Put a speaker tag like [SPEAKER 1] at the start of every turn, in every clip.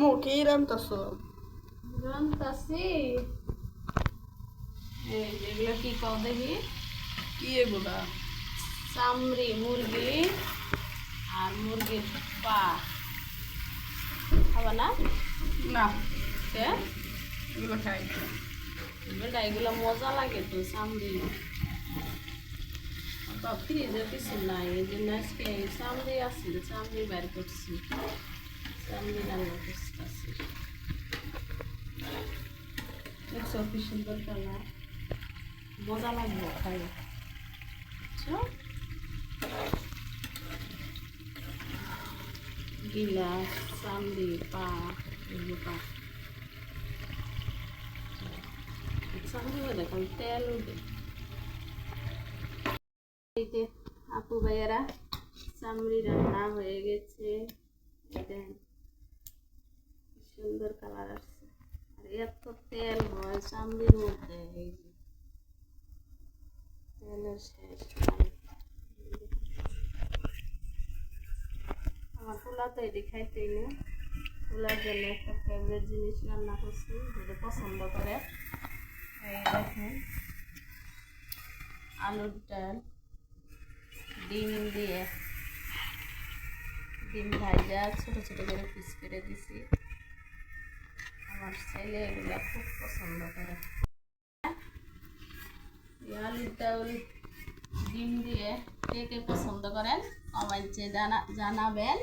[SPEAKER 1] রান্তাছো
[SPEAKER 2] রান্তাছি এই যেগুলো কি কও দেখি
[SPEAKER 1] কি এগুলা
[SPEAKER 2] চামড়ি মুরগি আর মুরগির পা খাবা না
[SPEAKER 1] না
[SPEAKER 2] কে
[SPEAKER 1] এগুলো খাই
[SPEAKER 2] বেটা এগুলো মজা লাগে তো চামড়ি ফ্রিজে কিছু নাই এই জন্য আজকে চামড়ি আসছিল চামড়ি বের করছি চামড়ি রান্না করতেছি দেখছ কি সুন্দর মজা লাগবে খাই গিলাস চামড়ি পা এগুলো পা। চামড়ি দেখুন তেল উঠে। আপু ভাইয়ারা, চামড়ি রান্না হয়ে গেছে এই দেখেন কি সুন্দর কালার আসছে আর এত তেল হয়, চামড়ির মধ্যে। এই যে আমার তো খাইতেই না পোলার জন্য একটা ফেভারিট জিনিস রান্না করছি, যেটা পছন্দ করে। এই দেখেন, আলুর ডাল, ডিম দিয়ে। ডিম ভাজা, ছোট ছোট করে পিস করে দিছি। আমার ছেলে এগুলো খুব পছন্দ করে। ডিম দিয়ে কে কে পছন্দ করেন, কমেন্টে জানা, জানাবেন।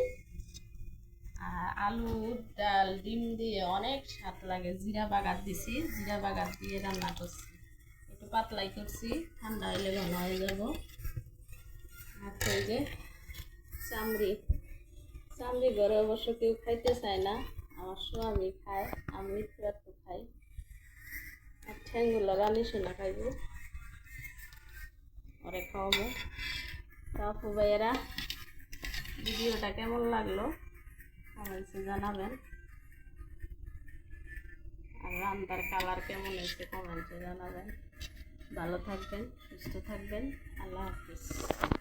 [SPEAKER 2] আর আলু ডাল, ডিম দিয়ে অনেক স্বাদ লাগে। জিরা বাগার দিছি, জিরা বাগার দিয়ে রান্না করছি। একটু পাতলাই করছি, ঠান্ডা হলে ঘন হয়ে যাব। আর এই যে চামড়ি চামড়ি ঘরে অবশ্য কেউ খাইতে চায় না, আমার স্বামী খায়। আমি একটু খাই। আর ঠ্যাংগুলো রানি সোনা খাইব। ওরে খাওয়াবো। তাপু ভাইয়েরা, ভিডিওটা কেমন লাগল? কমেন্টসে জানাবেন। আর রান্নার কালার কেমন হয়েছে কমেন্টে জানাবেন। ভালো থাকবেন, সুস্থ থাকবেন। আল্লাহ হাফিজ।